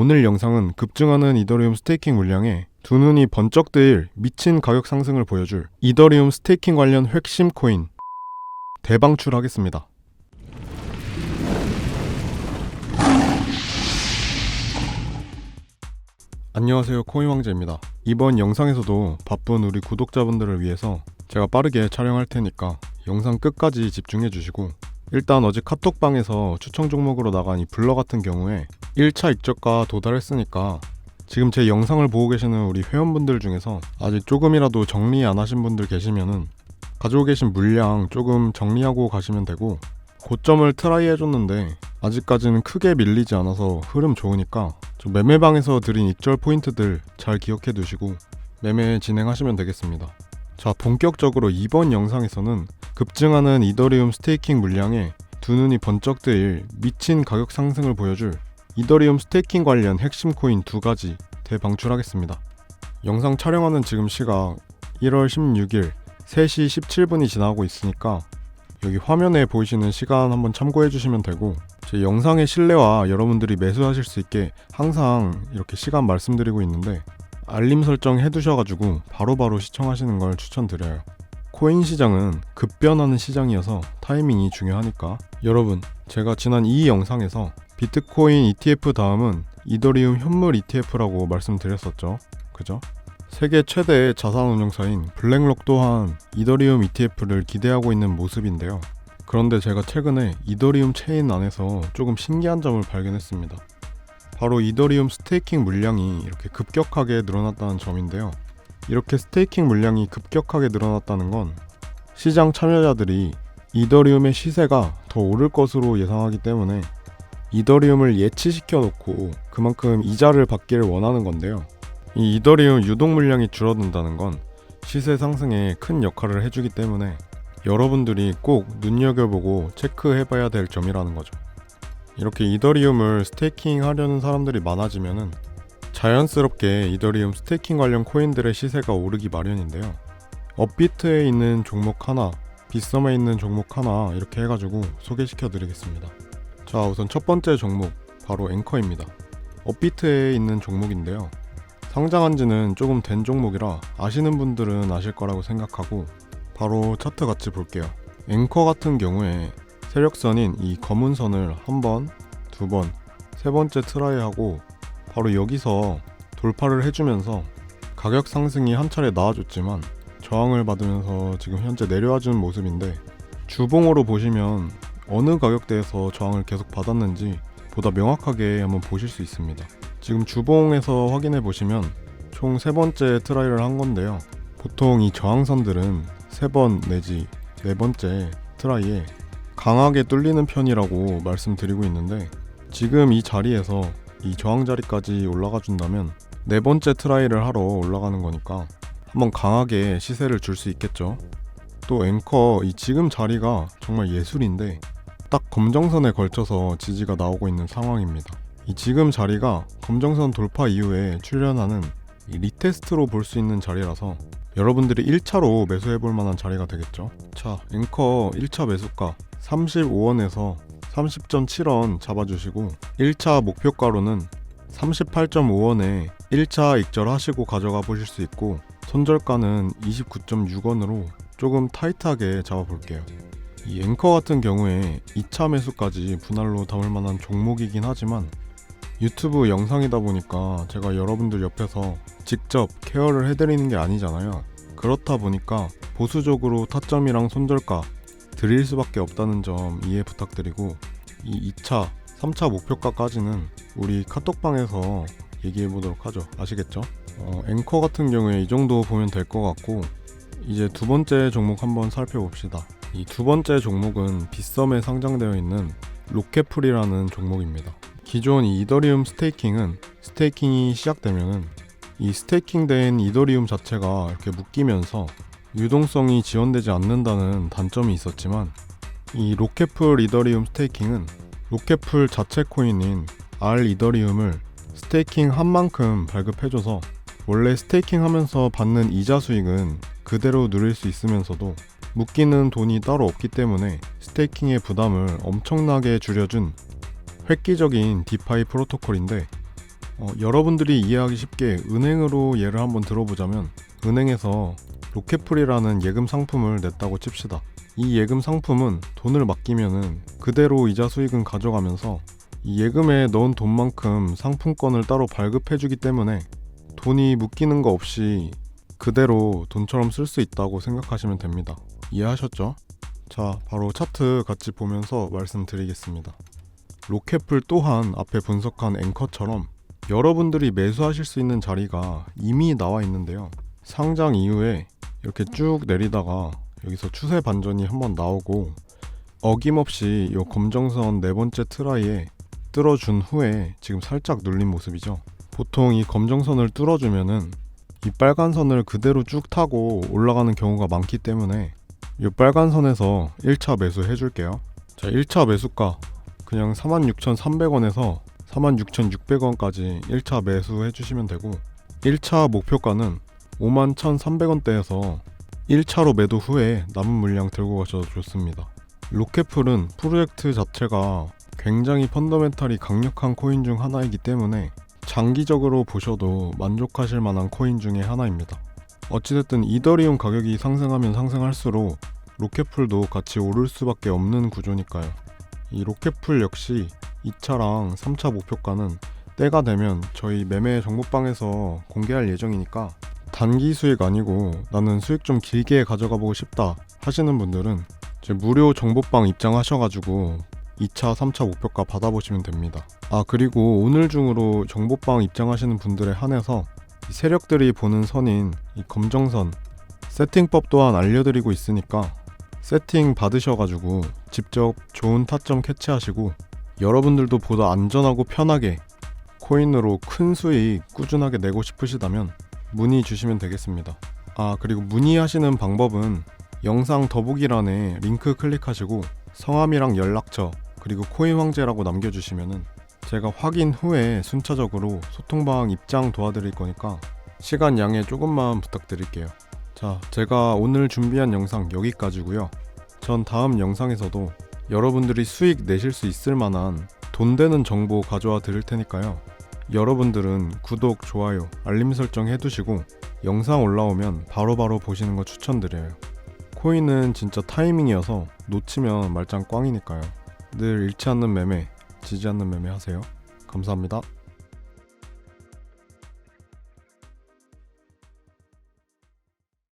오늘 영상은 급증하는 이더리움 스테이킹 물량에 두 눈이 번쩍 뜨일 미친 가격 상승을 보여줄 이더리움 스테이킹 관련 핵심 코인 대방출하겠습니다. 안녕하세요 코인 왕재입니다. 이번 영상에서도 바쁜 우리 구독자분들을 위해서 제가 빠르게 촬영할 테니까 영상 끝까지 집중해 주시고 일단 어제 카톡방에서 추천 종목으로 나간 이 블러 같은 경우에 1차 익저가 도달했으니까 지금 제 영상을 보고 계시는 우리 회원분들 중에서 아직 조금이라도 정리 안 하신 분들 계시면은 가지고 계신 물량 조금 정리하고 가시면 되고 고점을 트라이 해줬는데 아직까지는 크게 밀리지 않아서 흐름 좋으니까 저 매매방에서 드린 익절 포인트들 잘 기억해 두시고 매매 진행하시면 되겠습니다. 자 본격적으로 이번 영상에서는 급증하는 이더리움 스테이킹 물량에 두 눈이 번쩍 뜨일 미친 가격 상승을 보여줄 이더리움 스테이킹 관련 핵심 코인 두 가지 대방출하겠습니다. 영상 촬영하는 지금 시각 1월 16일 3시 17분이 지나고 있으니까 여기 화면에 보이시는 시간 한번 참고해 주시면 되고 제 영상의 신뢰와 여러분들이 매수하실 수 있게 항상 이렇게 시간 말씀드리고 있는데 알림 설정 해두셔가지고 바로바로 시청하시는 걸 추천드려요. 코인 시장은 급변하는 시장이어서 타이밍이 중요하니까 여러분 제가 지난 이 영상에서 비트코인 ETF 다음은 이더리움 현물 ETF라고 말씀드렸었죠. 그죠? 세계 최대 자산운용사인 블랙록 또한 이더리움 ETF를 기대하고 있는 모습인데요. 그런데 제가 최근에 이더리움 체인 안에서 조금 신기한 점을 발견했습니다. 바로 이더리움 스테이킹 물량이 이렇게 급격하게 늘어났다는 점인데요. 이렇게 스테이킹 물량이 급격하게 늘어났다는 건 시장 참여자들이 이더리움의 시세가 더 오를 것으로 예상하기 때문에 이더리움을 예치시켜 놓고 그만큼 이자를 받기를 원하는 건데요. 이 이더리움 유동 물량이 줄어든다는 건 시세 상승에 큰 역할을 해주기 때문에 여러분들이 꼭 눈여겨보고 체크해봐야 될 점이라는 거죠. 이렇게 이더리움을 스테이킹 하려는 사람들이 많아지면은 자연스럽게 이더리움 스테이킹 관련 코인들의 시세가 오르기 마련인데요. 업비트에 있는 종목 하나, 빗썸에 있는 종목 하나 이렇게 해가지고 소개시켜 드리겠습니다. 자, 우선 첫 번째 종목 바로 앵커입니다. 업비트에 있는 종목인데요. 상장한 지는 조금 된 종목이라 아시는 분들은 아실 거라고 생각하고 바로 차트 같이 볼게요. 앵커 같은 경우에 세력선인 이 검은 선을 한 번, 두 번, 세 번째 트라이하고 바로 여기서 돌파를 해주면서 가격 상승이 한 차례 나와줬지만 저항을 받으면서 지금 현재 내려와주는 모습인데 주봉으로 보시면 어느 가격대에서 저항을 계속 받았는지 보다 명확하게 한번 보실 수 있습니다. 지금 주봉에서 확인해 보시면 총 세 번째 트라이를 한 건데요. 보통 이 저항선들은 세 번 내지 네 번째 트라이에 강하게 뚫리는 편이라고 말씀드리고 있는데 지금 이 자리에서 이 저항 자리까지 올라가 준다면 네 번째 트라이를 하러 올라가는 거니까 한번 강하게 시세를 줄 수 있겠죠. 또 앵커 이 지금 자리가 정말 예술인데 딱 검정선에 걸쳐서 지지가 나오고 있는 상황입니다. 이 지금 자리가 검정선 돌파 이후에 출현하는 이 리테스트로 볼 수 있는 자리라서 여러분들이 1차로 매수해 볼 만한 자리가 되겠죠. 자, 앵커 1차 매수가 35원에서 30.7원 잡아주시고 1차 목표가로는 38.5원에 1차 익절하시고 가져가 보실 수 있고 손절가는 29.6원으로 조금 타이트하게 잡아볼게요. 이 앵커 같은 경우에 2차 매수까지 분할로 담을 만한 종목이긴 하지만 유튜브 영상이다 보니까 제가 여러분들 옆에서 직접 케어를 해드리는 게 아니잖아요. 그렇다 보니까 보수적으로 타점이랑 손절가 드릴 수밖에 없다는 점 이해 부탁드리고 이 2차, 3차 목표가까지는 우리 카톡방에서 얘기해 보도록 하죠. 아시겠죠? 어, 앵커 같은 경우에 이 정도 보면 될 것 같고 이제 두 번째 종목 한번 살펴봅시다. 이 두 번째 종목은 빗썸에 상장되어 있는 로켓풀이라는 종목입니다. 기존 이 이더리움 스테이킹은 스테이킹이 시작되면은 이 스테이킹된 이더리움 자체가 이렇게 묶이면서 유동성이 지원되지 않는다는 단점이 있었지만 이 로켓풀 이더리움 스테이킹은 로켓풀 자체 코인인 R 이더리움을 스테이킹 한 만큼 발급해줘서 원래 스테이킹 하면서 받는 이자 수익은 그대로 누릴 수 있으면서도 묶이는 돈이 따로 없기 때문에 스테이킹의 부담을 엄청나게 줄여준 획기적인 디파이 프로토콜인데 어, 여러분들이 이해하기 쉽게 은행으로 예를 한번 들어보자면 은행에서 로켓풀이라는 예금 상품을 냈다고 칩시다. 이 예금 상품은 돈을 맡기면은 그대로 이자 수익은 가져가면서 이 예금에 넣은 돈만큼 상품권을 따로 발급해주기 때문에 돈이 묶이는 거 없이 그대로 돈처럼 쓸 수 있다고 생각하시면 됩니다. 이해하셨죠? 자, 바로 차트 같이 보면서 말씀드리겠습니다. 로켓풀 또한 앞에 분석한 앵커처럼 여러분들이 매수하실 수 있는 자리가 이미 나와 있는데요. 상장 이후에 이렇게 쭉 내리다가 여기서 추세 반전이 한번 나오고 어김없이 이 검정선 네 번째 트라이에 뚫어준 후에 지금 살짝 눌린 모습이죠. 보통 이 검정선을 뚫어주면은 이 빨간 선을 그대로 쭉 타고 올라가는 경우가 많기 때문에 이 빨간 선에서 1차 매수 해줄게요. 자, 1차 매수가 그냥 46,300원에서 46,600원까지 1차 매수해 주시면 되고 1차 목표가는 51,300원대에서 1차로 매도 후에 남은 물량 들고 가셔도 좋습니다. 로켓풀은 프로젝트 자체가 굉장히 펀더멘탈이 강력한 코인 중 하나이기 때문에 장기적으로 보셔도 만족하실 만한 코인 중에 하나입니다. 어찌됐든 이더리움 가격이 상승하면 상승할수록 로켓풀도 같이 오를 수밖에 없는 구조니까요. 이 로켓풀 역시 2차랑 3차 목표가는 때가 되면 저희 매매 정보방에서 공개할 예정이니까 단기 수익 아니고 나는 수익 좀 길게 가져가 보고 싶다 하시는 분들은 제 무료 정보방 입장하셔가지고 2차, 3차 목표가 받아보시면 됩니다. 아 그리고 오늘 중으로 정보방 입장하시는 분들에 한해서 이 세력들이 보는 선인 이 검정선 세팅법 또한 알려드리고 있으니까 세팅 받으셔가지고 직접 좋은 타점 캐치하시고 여러분들도 보다 안전하고 편하게 코인으로 큰 수익 꾸준하게 내고 싶으시다면 문의 주시면 되겠습니다. 아 그리고 문의하시는 방법은 영상 더보기란에 링크 클릭하시고 성함이랑 연락처 그리고 코인 황제라고 남겨주시면은 제가 확인 후에 순차적으로 소통방 입장 도와드릴 거니까 시간 양해 조금만 부탁드릴게요. 자, 제가 오늘 준비한 영상 여기까지고요. 전 다음 영상에서도 여러분들이 수익 내실 수 있을 만한 돈 되는 정보 가져와 드릴 테니까요. 여러분들은 구독, 좋아요, 알림 설정 해두시고 영상 올라오면 바로바로 보시는 거 추천드려요. 코인은 진짜 타이밍이어서 놓치면 말짱 꽝이니까요. 늘 잃지 않는 매매, 지지 않는 매매 하세요. 감사합니다.